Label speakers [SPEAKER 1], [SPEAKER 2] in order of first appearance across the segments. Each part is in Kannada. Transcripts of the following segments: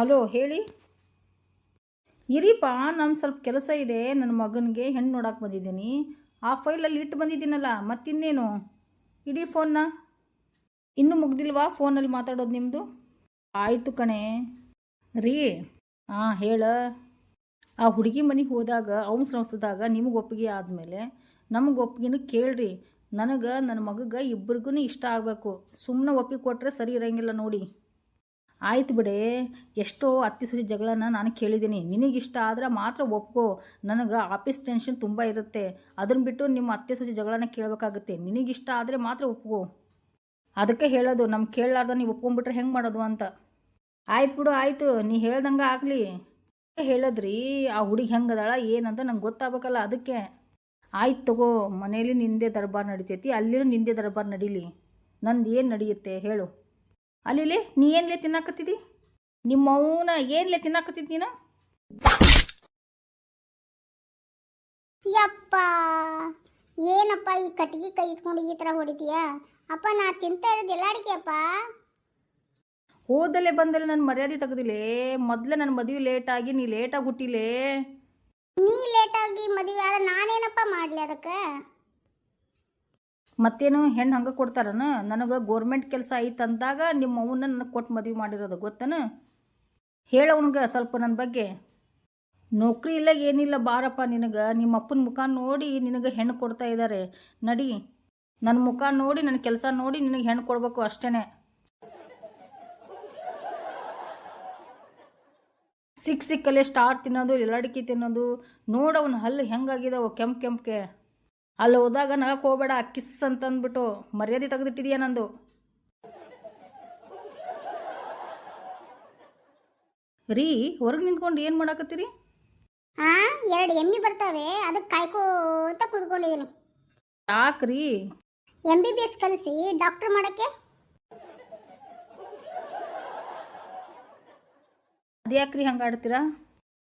[SPEAKER 1] ಹಲೋ, ಹೇಳಿ. ಇರಿಪ್ಪ ನಾನು ಸ್ವಲ್ಪ ಕೆಲಸ ಇದೆ. ನನ್ನ ಮಗನಿಗೆ ಹೆಣ್ಣು ನೋಡಕ್ಕೆ ಬಂದಿದ್ದೀನಿ. ಆ ಫೈಲಲ್ಲಿ ಇಟ್ಟು ಬಂದಿದ್ದೀನಲ್ಲ, ಮತ್ತಿನ್ನೇನು? ಇಡೀ ಫೋನ್ನ? ಇನ್ನೂ ಮುಗ್ದಿಲ್ವಾ ಫೋನಲ್ಲಿ ಮಾತಾಡೋದು ನಿಮ್ಮದು ಆಯಿತು ಕಣೆ. ರೀ ಹಾಂ ಹೇಳ. ಆ ಹುಡುಗಿ ಮನೆಗೆ ಹೋದಾಗ, ಅವ್ನ ಸಂಸ್ಥದಾಗ ನಿಮಗೆ ಒಪ್ಪಿಗೆ ಆದಮೇಲೆ ನಮಗೆ ಒಪ್ಪಿಗೆನೂ ಕೇಳ್ರಿ. ನನಗೆ ನನ್ನ ಮಗಗೆ ಇಬ್ಬರಿಗೂ ಇಷ್ಟ ಆಗಬೇಕು. ಸುಮ್ಮನೆ ಒಪ್ಪಿಗೆ ಕೊಟ್ಟರೆ ಸರಿ ಇರೋಂಗಿಲ್ಲ ನೋಡಿ. ಆಯ್ತು ಬಿಡೆ, ಎಷ್ಟೋ ಅತ್ತಿ ಸುದ್ದಿ ಜಗಳನ ನಾನು ಕೇಳಿದ್ದೀನಿ. ನಿನಗಿಷ್ಟ ಆದರೆ ಮಾತ್ರ ಒಪ್ಕೋ. ನನಗೆ ಆಫೀಸ್ ಟೆನ್ಷನ್ ತುಂಬ ಇರುತ್ತೆ. ಅದನ್ನು ಬಿಟ್ಟು ನಿಮ್ಮ ಅತ್ತೆ ಸೊಸೆ ಜಗಳನ ಕೇಳಬೇಕಾಗುತ್ತೆ. ನಿನಗಿಷ್ಟ ಆದರೆ ಮಾತ್ರ ಒಪ್ಕೋ. ಅದಕ್ಕೆ ಹೇಳೋದು ನಮ್ಮ ಕೇಳಲಾರ್ದ ನೀವು ಒಪ್ಕೊಂಡ್ಬಿಟ್ರೆ ಹೆಂಗೆ ಮಾಡೋದು ಅಂತ. ಆಯ್ತು ಬಿಡು, ಆಯಿತು. ನೀ ಹೇಳ್ದಂಗೆ ಆಗಲಿ. ಹೇಳದ್ರಿ, ಆ ಹುಡುಗಿ ಹೆಂಗದಾಳ, ಏನಂತ ನಂಗೆ ಗೊತ್ತಾಗಬೇಕಲ್ಲ ಅದಕ್ಕೆ. ಆಯ್ತು ತಗೋ, ಮನೇಲಿ ನಿಂದೆ ದರ್ಬಾರ್ ನಡಿತೈತಿ, ಅಲ್ಲಿನೂ ನಿಂದೆ ದರ್ಬಾರ್ ನಡೀಲಿ. ನಂದು ಏನು ನಡೆಯುತ್ತೆ ಹೇಳು. ಅಲ್ಲಿಲೆ ನೀ ಏನ್ಲೆ ತಿನ್ನಾಕತ್ತಿದಿ? ನಿಮ್ಮ ಅವನ ಏನ್ಲೆ ತಿನ್ನಾಕತ್ತಿದ್ ನೀನು?
[SPEAKER 2] ಯಪ್ಪ ಏನಪ್ಪ ಈ ಕಟ್ಟಿಗೆ ಕೈ ಇಟ್ಕೊಂಡು ಈ ತರ ಹೊಡಿತೀಯಾ? ಅಪ್ಪ ನಾ ತಿಂತಾ ಇರೋದು ಎಲ್ಲ ಅಡಿಕೆ ಅಪ್ಪ
[SPEAKER 1] ಹೋದಲ್ಲೇ ಬಂದಲ್ಲೇ ನನ್ನ ಮರ್ಯಾದೆ ಮೊದ್ಲ ಮೊದಲೇ ನನ್ನ ಮದುವೆ ಲೇಟಾಗಿ ನೀ ಲೇಟಾಗಿ ಹುಟ್ಟಿಲೇ
[SPEAKER 2] ನೀ ಲೇಟಾಗಿ ಮದುವೆ ಆದ್ರೆ ನಾನೇನಪ್ಪ ಮಾಡ್ಲಿ ಅದಕ್ಕೆ?
[SPEAKER 1] ಮತ್ತೇನು ಹೆಣ್ಣು ಹಂಗೆ ಕೊಡ್ತಾರನ? ನನಗೆ ಗೋರ್ಮೆಂಟ್ ಕೆಲಸ ಐತೆ ಅಂದಾಗ ನಿಮ್ಮ ಅವನ್ನ ನನಗೆ ಕೊಟ್ಟು ಮದುವೆ ಮಾಡಿರೋದು, ಗೊತ್ತನ? ಹೇಳವನ್ಗೆ ಸ್ವಲ್ಪ ನನ್ನ ಬಗ್ಗೆ. ನೌಕರಿ ಇಲ್ಲ, ಏನಿಲ್ಲ, ಬಾರಪ್ಪ ನಿನಗೆ. ನಿಮ್ಮ ಅಪ್ಪನ ಮುಖ ನೋಡಿ ನಿನಗೆ ಹೆಣ್ಣು ಕೊಡ್ತಾ ಇದ್ದಾರೆ ನಡಿ. ನನ್ನ ಮುಖ ನೋಡಿ ನನ್ನ ಕೆಲಸ ನೋಡಿ ನಿನಗೆ ಹೆಣ್ಣು ಕೊಡಬೇಕು ಅಷ್ಟೇ ಸಿಕ್ಕ ಸಿಕ್ಕಲ್ಲೇ ಸ್ಟಾರ್ ತಿನ್ನೋದು ಎಲ್ಲಡಿಕೆ ತಿನ್ನೋದು. ನೋಡವನ ಹಲ್ಲು ಹೆಂಗಾಗಿದಾವ ಕೆಂಪು ಕೆಂಪ್ಗೆ. ಅಲ್ಲಿ ಹೋದಾಗ ನಗಕ್ಕೆ ಹೋಗ್ಬೇಡ ಕಿಸ್ ಅಂತ ಅಂದ್ಬಿಟ್ಟು ಮರ್ಯಾದೆ ತೆಗೆದಿಟ್ಟಿದೀಯ ನಂದು. ರೀ ಹೊರಗೆ ನಿಂತ್ಕೊಂಡು ಏನು ಮಾಡಾಕತ್ತೀರಿ?
[SPEAKER 2] ಹಾಂ ಎರಡು ಎಮ್ಮಿ ಬರ್ತಾವೆ ಅದಕ್ಕೆ ಕಾಯ್ಕೋತ ಕೂತ್ಕೊಂಡಿದ್ದೀನಿ
[SPEAKER 1] ಯಾಕ್ರಿ?
[SPEAKER 2] ಎಂ ಬಿ ಬಿ ಎಸ್ ಕಲಿಸಿ ಡಾಕ್ಟರ್ ಮಾಡಕ್ಕೆ?
[SPEAKER 1] ಅದ್ಯಾಕ್ರಿ ಹಂಗಾಡ್ತೀರಾ?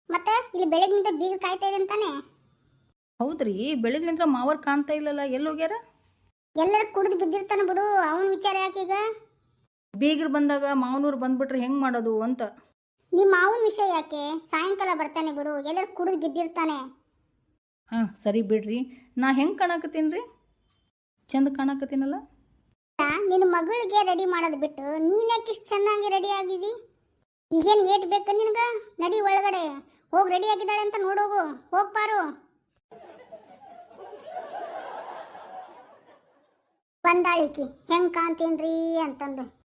[SPEAKER 2] ಮತ್ತೆ ಇಲ್ಲಿ ಬೆಳಗ್ಗಿನಿಂದ ಬೀಗ ಕಾಯ್ತಾ ಇದೆ ಅಂತಾನೆ.
[SPEAKER 1] ಹೌದ್ರಿ? ಬೆಳಗ್ಲಿಂತ್ರ ಮಾವರ್ ಕಾಣ್ತಾ ಇಲ್ಲಲ್ಲ ಎಲ್ಲಿ ಹೋಗ್ಯಾರ?
[SPEAKER 2] ಎಲ್ಲರೂ ಕುಡಿದು ಬಿದ್ದಿರ್ತಾನ ಬಿಡು ಅವನ ವಿಚಾರ ಯಾಕೀಗ
[SPEAKER 1] ಬೀಗರು ಬಂದಾಗ ಮಾವನೂರು ಬಂದ್ಬಿಟ್ರೆ ಹೆಂಗ್ ಮಾಡೋದು ಅಂತ.
[SPEAKER 2] ನಿಮ್ಮ ಮಾವನ ವಿಷಯ ಯಾಕೆ? ಸಾಯಂಕಾಲ ಬರ್ತಾನೆ ಬಿಡು ಎಲ್ಲರೂ ಕುಡಿದು ಬಿದ್ದಿರ್ತಾನೆ.
[SPEAKER 1] ಹಾಂ ಸರಿ ಬಿಡ್ರಿ. ನಾ ಹೆಂಗೆ ಕಾಣಕತ್ತೀನಿ ರೀ ಚಂದ ಕಾಣಕತ್ತೀನಲ್ಲ?
[SPEAKER 2] ನಿನ್ನ ಮಗಳಿಗೆ ರೆಡಿ ಮಾಡೋದು ಬಿಟ್ಟು ನೀನ್ ಯಾಕೆ ಇಷ್ಟು ಚೆನ್ನಾಗಿ ರೆಡಿ ಆಗಿದಿ? ಈಗೇನು ಏಟ್ ಬೇಕು ನಿನ್ಗ? ನಡಿ ಒಳಗಡೆ ಹೋಗಿ ರೆಡಿ ಆಗಿದ್ದಾಳೆ ಅಂತ ನೋಡೋಗು ಹೋಗ್ ಬಂದಾಳಿಕಿ. ಹೆಂಗ್ ಕಾಣ್ತೀನ್ರಿ ಅಂತಂದು.